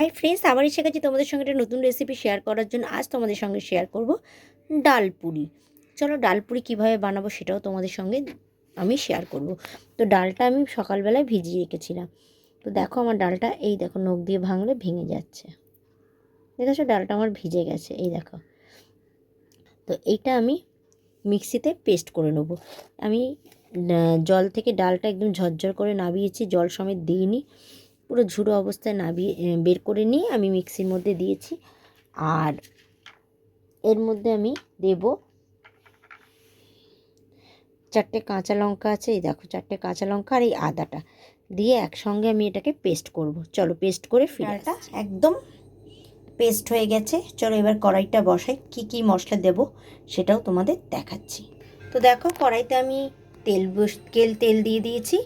Hi friends আবার এসে গেছি তোমাদের সঙ্গে একটা নতুন রেসিপি শেয়ার করার জন্য। আজ তোমাদের সঙ্গে শেয়ার করব ডাল পুরি। চলো ডাল পুরি কীভাবে বানাবো সেটাও তোমাদের সঙ্গে আমি শেয়ার করব। তো ডালটা আমি সকালবেলায় ভিজিয়ে রেখেছিলাম। তো দেখো আমার ডালটা, এই দেখো নখ দিয়ে ভাঙলে ভেঙে যাচ্ছে। দেখেছ ডালটা আমার ভিজে গেছে, এই দেখো। তো এইটা আমি মিক্সিতে পেস্ট করে নেব। আমি জল থেকে ডালটা একদম ঝরঝর করে নাবিয়েছি জল সমেত দিইনি। পুরো ঝুড়ো অবস্থায় নাবিয়ে বের করে নিয়ে আমি মিক্সির মধ্যে দিয়েছি। আর এর মধ্যে আমি দেব চারটে কাঁচা লঙ্কা আছে এই দেখো চারটে কাঁচা লঙ্কা আর এই আদাটা। দিয়ে একসঙ্গে আমি এটাকে পেস্ট করব। চলো পেস্ট করে ফিরাটা একদম পেস্ট হয়ে গেছে। চলো এবার কড়াইটা বসাই। কি কি মশলা দেব সেটাও তোমাদের দেখাচ্ছি। তো দেখো কড়াইতে আমি তেল বস তেল তেল দিয়ে দিয়েছি।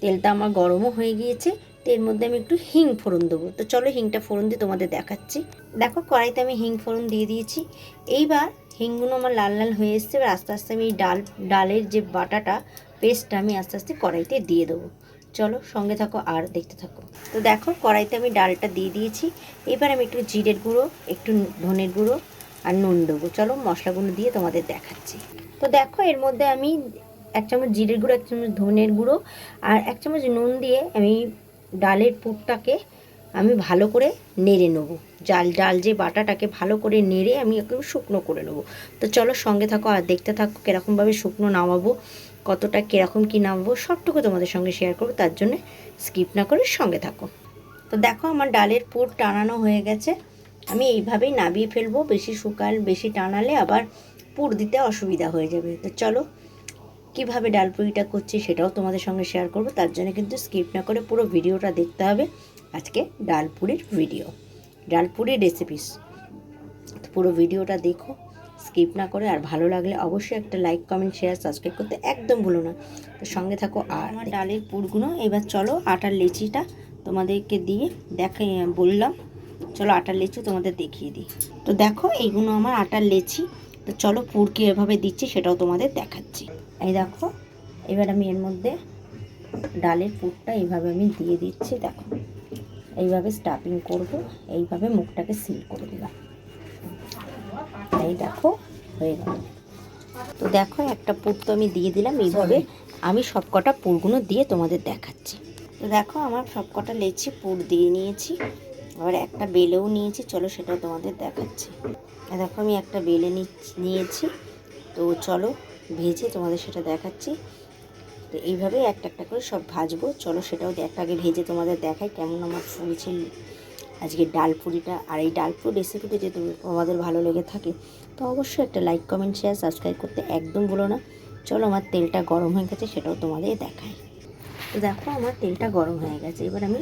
তেলটা আমার গরমও হয়ে গিয়েছে। তো এর মধ্যে আমি একটু হিং ফোড়ন দেবো। তো চলো হিংটা ফোড়ন দিয়ে তোমাদের দেখাচ্ছি। দেখো কড়াইতে আমি হিং ফোড়ন দিয়ে দিয়েছি। এইবার হিংগুলো আমার লাল লাল হয়ে এসছে, এবার আস্তে আস্তে আমি এই ডাল, ডালের যে বাটাটা, পেস্টটা আমি আস্তে আস্তে কড়াইতে দিয়ে দেবো। চলো সঙ্গে থাকো আর দেখতে থাকো। তো দেখো কড়াইতে আমি ডালটা দিয়ে দিয়েছি। এবার আমি একটু জিরের গুঁড়ো, একটু ধনের গুঁড়ো আর নুন দেবো। চলো মশলাগুলো দিয়ে তোমাদের দেখাচ্ছি। তো দেখো এর মধ্যে আমি এক চামচ জিরের গুঁড়ো, এক চামচ ধনের গুঁড়ো আর এক চামচ নুন দিয়ে আমি ডালের পুরটাকে আমি ভালো করে নেড়ে নেব। জাল, ডাল যে বাটাটাকে ভালো করে নেড়ে আমি একদম শুকনো করে নেব। তো চলো সঙ্গে থাকো আর দেখতে থাকো কীরকমভাবে শুকনো নামাবো, কতটা কীরকম কী নামাবো, সবটুকু তোমাদের সঙ্গে শেয়ার করব, তার জন্য স্কিপ না করে সঙ্গে থাকো। তো দেখো আমার ডালের পুর টানানো হয়ে গেছে। আমি এইভাবেই নাবিয়ে ফেলব, বেশি শুকাল, বেশি টানালে আবার পুর দিতে অসুবিধা হয়ে যাবে। তো চলো কীভাবে ডাল পুরিটা করছি সেটাও তোমাদের সঙ্গে শেয়ার করব। তার জন্য কিন্তু স্কিপ না করে পুরো ভিডিওটা দেখতে হবে। আজকে ডাল পুরির ভিডিও ডাল পুরির রেসিপিস তো পুরো ভিডিওটা দেখো স্কিপ না করে। আর ভালো লাগলে অবশ্যই একটা লাইক কমেন্ট শেয়ার সাবস্ক্রাইব করতে একদম ভুলো না। তো সঙ্গে থাকো আর আমার ডালের পুরগুলো এবার চলো আটার লেচিটা তোমাদেরকে দিয়ে দেখে বললাম। চলো আটার লেচি তোমাদের দেখিয়ে দিই। তো দেখো এইগুলো আমার আটার লেচি। তো চলো পুর কী এভাবে দিচ্ছি সেটাও তোমাদের দেখাচ্ছি। এই দেখো এবার আমি এর মধ্যে ডালের পুরটা এইভাবে আমি দিয়ে দিচ্ছি দেখো। এইভাবে স্টাফিং করব এইভাবে মুখটাকে সিল করে দিলাম। এই দেখো হয়ে গেল। তো দেখো একটা পুর তো আমি দিয়ে দিলাম এইভাবে আমি সবকটা পুরগুলো দিয়ে তোমাদের দেখাচ্ছি। তো দেখো আমার সবকটা লেচি পুর দিয়ে নিয়েছি আবার একটা বেলেও নিয়েছি চলো সেটাও তোমাদের দেখাচ্ছি। দেখো আমি একটা বেলে নিয়েছি। তো চলো ভেজে তোমাদের সেটা দেখাচ্ছি। তো এইভাবে একটা একটা করে সব ভাজবো। চলো সেটাও একটা আগে ভেজে তোমাদের দেখাই কেমন আমার ফুলছে। আজকে ডাল পুরিটা আর এই ডাল পুরি রেসিপিটা যদি তোমাদের ভালো লেগে থাকে, তো অবশ্যই একটা লাইক কমেন্ট শেয়ার সাবস্ক্রাইব করতে একদম ভুলো না। চলো আমার তেলটা গরম হয়ে গেছে, সেটাও তোমাদের দেখাই। তো দেখো আমার তেলটা গরম হয়ে গেছে, এবার আমি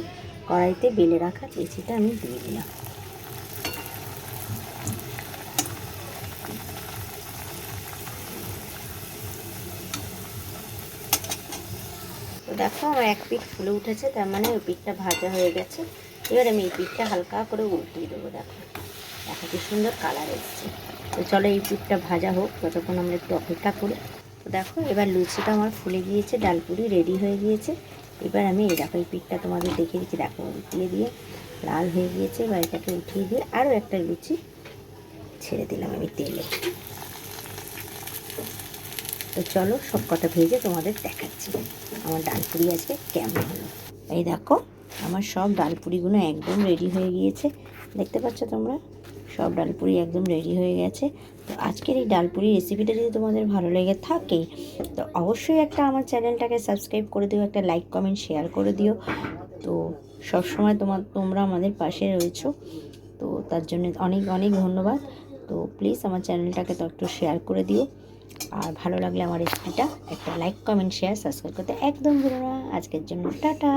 কড়াইতে বেলে রাখা লেচিটা আমি দিয়ে দিলাম। দেখো আমার এক পিঠ ফুলে উঠেছে, তার মানে ওই পিঠটা ভাজা হয়ে গেছে। এবার আমি এই পিঠটা হালকা করে উল্টিয়ে দেবো, দেখো। দেখো কি সুন্দর কালার এসছে। তো চলো এই পিঠটা ভাজা হোক, ততক্ষণ আমরা একটু অপেক্ষা করি। তো দেখো, এবার লুচিটা আমার ফুলে গিয়েছে, ডালপুরি রেডি হয়ে গিয়েছে। এবার আমি এই দেখো, এই পিঠটা তোমাদের দেখে দিচ্ছি। দেখো, উল্টিয়ে দিয়ে লাল হয়ে গিয়েছে, এবার এটাকে উঠিয়ে দিয়ে আরও একটা লুচি ছেড়ে দিলাম আমি তেলে। তো চলো সব কটা ভেজে তোমাদের দেখাচ্ছি আমার ডালপুরি আজকে কেমন হলো। এই দেখো, আমার সব ডালপুরিগুলো একদম রেডি হয়ে গিয়েছে। দেখতে পাচ্ছ তোমরা? সব ডালপুরি একদম রেডি হয়ে গেছে। তো আজকের এই ডালপুরি রেসিপিটা যদি তোমাদের ভালো লেগে থাকে, তো অবশ্যই একটা আমার চ্যানেলটাকে সাবস্ক্রাইব করে দিও, একটা লাইক কমেন্ট শেয়ার করে দিও। তো সবসময় তোমার তোমরা আমাদের পাশে রয়েছো। তো তার জন্য অনেক অনেক ধন্যবাদ। তো প্লিজ আমার চ্যানেলটাকে তো একটু শেয়ার করে দিও। আর ভালো লাগলে আমার রেসিপিটা একটা লাইক কমেন্ট শেয়ার সাবস্ক্রাইব করতে একদম ভুলো না। আজকের জন্য টাটা।